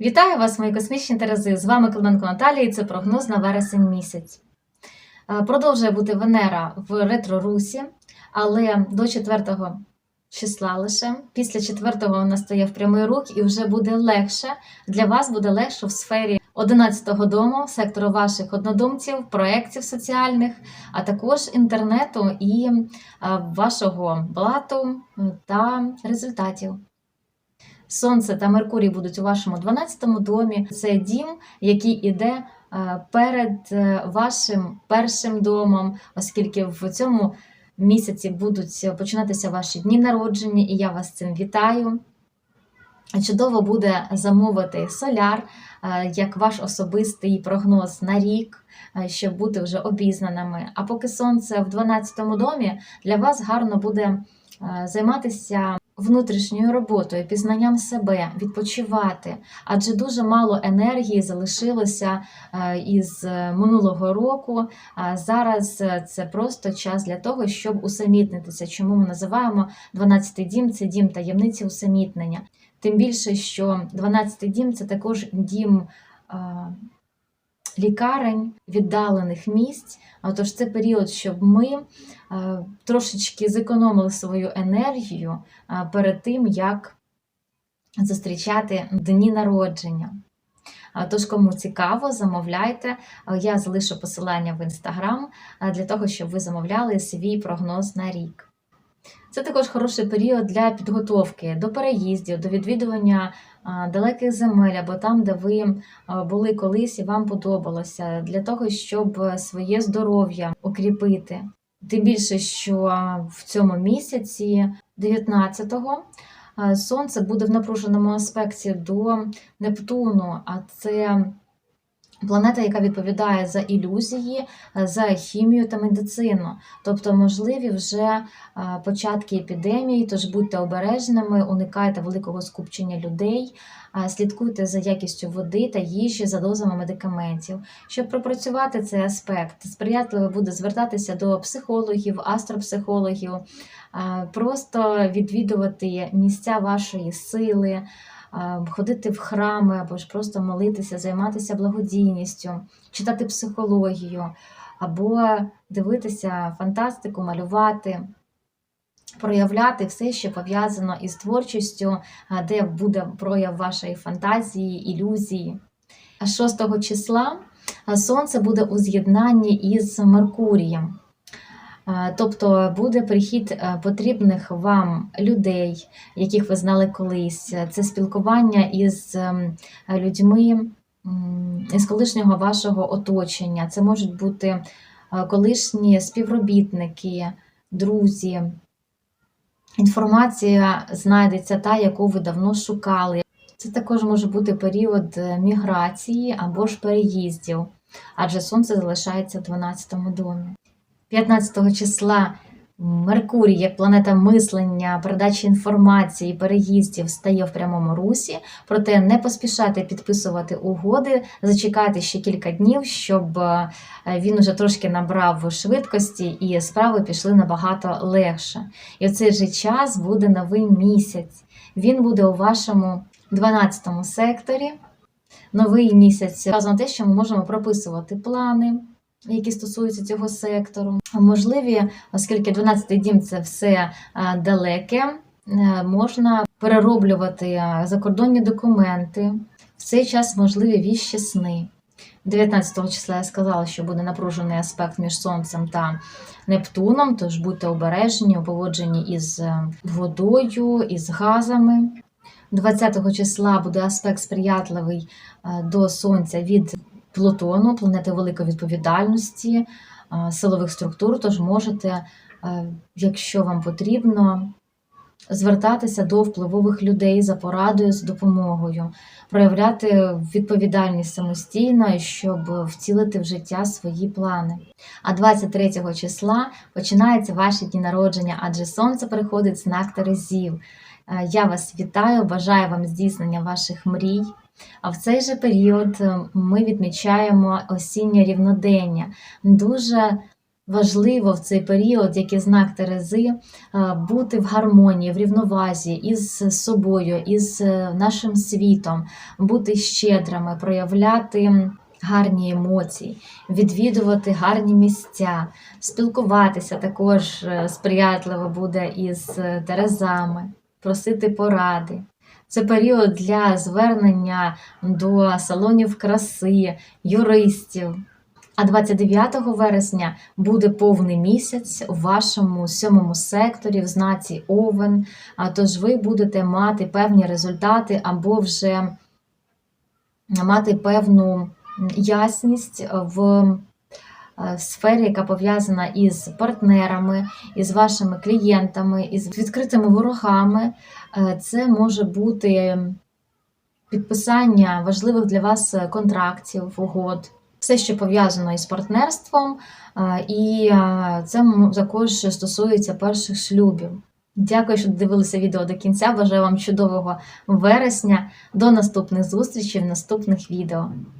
Вітаю вас, мої космічні Терези! З вами Клименко Наталія і це прогноз на вересень місяць. Е, Продовжує бути Венера в ретро-русі, але до 4 числа лише. Після 4 вона стає в прямий рух і вже буде легше. Для вас буде легше в сфері 11-го дому, сектору ваших однодумців, проєктів соціальних, а також інтернету і е, вашого блату та результатів. Сонце та Меркурій будуть у вашому 12-му домі. Це дім, який іде е, перед е, вашим першим домом, оскільки в цьому місяці будуть починатися ваші дні народження, і я вас цим вітаю. Чудово буде замовити соляр е, як ваш особистий прогноз на рік, щоб бути вже обізнаними. А поки сонце в 12-му домі, для вас гарно буде займатися внутрішньою роботою, пізнанням себе, відпочивати, адже дуже мало енергії залишилося е, із е, минулого року. Зараз е, це просто час для того, щоб усамітнитися. Чому ми називаємо 12-й дім це дім таємниці усамітнення. Тим більше, що 12-й дім це також дім. Лікарень, віддалених місць, А тож це період, щоб ми е, трошечки зекономили свою енергію е, перед тим, як зустрічати дні народження. Тож, кому цікаво, замовляйте. Е, Я залишу посилання в інстаграм для того, щоб ви замовляли свій прогноз на рік. Це також хороший період для підготовки до переїздів, до відвідування далеких земель або там, де ви були колись і вам подобалося, для того, щоб своє здоров'я укріпити. Тим більше, що в цьому місяці, 19-го, сонце буде в напруженому аспекті до Нептуну, а це Планета, яка відповідає за ілюзії, за хімію та медицину, тобто можливі вже е, початки епідемії, тож будьте обережними, уникайте великого скупчення людей, е, слідкуйте за якістю води та їжі, за дозами медикаментів. Щоб пропрацювати цей аспект, сприятливо буде звертатися до психологів, астропсихологів, е, просто відвідувати місця вашої сили ходити в храми або ж просто молитися, займатися благодійністю, читати психологію, або дивитися фантастику, малювати. Проявляти все, що пов'язано із творчістю, де буде прояв вашої фантазії, ілюзії. 6 числа сонце буде у з'єднанні із Меркурієм. Тобто буде прихід е, потрібних вам людей, яких ви знали колись. Це спілкування із ем, людьми із колишнього вашого оточення. Це можуть бути е, колишні співробітники, друзі. Інформація знайдеться та, яку ви давно шукали. Це також може бути період е, міграції або ж переїздів, адже сонце залишається в 12 домі. 15 числа Меркурій, як планета мислення, передачі інформації, переїздів, стає в прямому русі, проте не поспішати підписувати угоди, зачекати ще кілька днів, щоб е, він уже трошки набрав швидкості і справи пішли набагато легше. І в цей же час буде новий місяць. Він буде у вашому 12 секторі. Новий місяць вказано те, що ми можемо прописувати плани які стосуються цього сектору. Можливі, оскільки 12-й дім це все е, далеке, е, можна перероблювати е, закордонні документи. В цей час можливі віщі сни. 19 числа я сказала, що буде напружений аспект між Сонцем та Нептуном, тож будьте обережні у поводженні із водою, із газами. 20 числа буде аспект сприятливий до Сонця від Плутону, планети великої відповідальності, силових структур, тож можете, якщо вам потрібно, звертатися до впливових людей за порадою, за допомогою, проявляти відповідальність самостійно, щоб втілити в життя свої плани. А 23 числа починаються ваші дні народження, адже сонце переходить знак Терезів. Я вас вітаю, бажаю вам здійснення ваших мрій. А в цей же період е, ми відмічаємо осіннє рівнодення. Дуже важливо в цей період, як і знак Терези, е, бути в гармонії, в рівновазі із собою, із е, нашим світом, бути щедрими, проявляти гарні емоції, відвідувати гарні місця, спілкуватися також е, сприятливо буде із е, Терезами, просити поради. Це період для звернення до салонів краси, юристів. А 29 вересня буде повний місяць у вашому сьомому секторі в знаці Овен. Тож ви будете мати певні результати або вже мати певну ясність в е, сфері, яка пов'язана із партнерами, із вашими клієнтами, із відкритими ворогами. Е, Це може бути підписання важливих для вас контрактів, угод, все, що пов'язано із партнерством, е, і це також стосується перших шлюбів. Дякую, що дивилися відео до кінця. Бажаю вам чудового вересня. До наступних зустрічей в наступних відео.